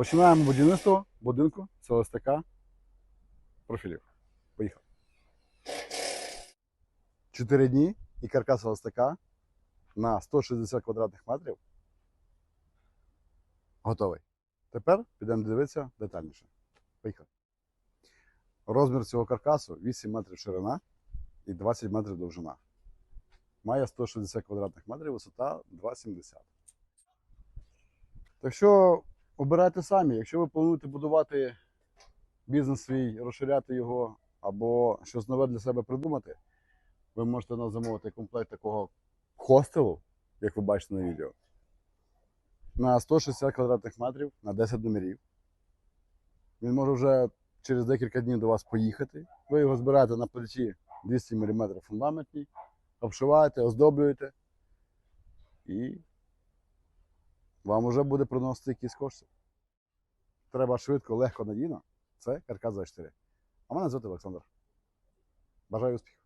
Починаємо будівництво будинку ЦЛСТК профілів. Поїхали. Чотири дні і каркас ЛСТК на 160 квадратних метрів готовий. Тепер підемо дивитися детальніше. Поїхали. Розмір цього каркасу 8 метрів ширина і 20 метрів довжина. Має 160 квадратних метрів, висота 2,70. Так що обирайте самі. Якщо ви плануєте будувати бізнес свій, розширяти його або щось нове для себе придумати, ви можете нас замовити комплект такого хостелу, як ви бачите на відео, на 160 квадратних метрів на 10 номерів. Він може вже через декілька днів до вас поїхати. Ви його збираєте на плечі 200 мм фундаментній, обшиваєте, оздоблюєте і вам вже буде приносити якісь кошти. Треба швидко, легко, надійно. Це РК-24. А мене звати Олександр. Бажаю успіхів!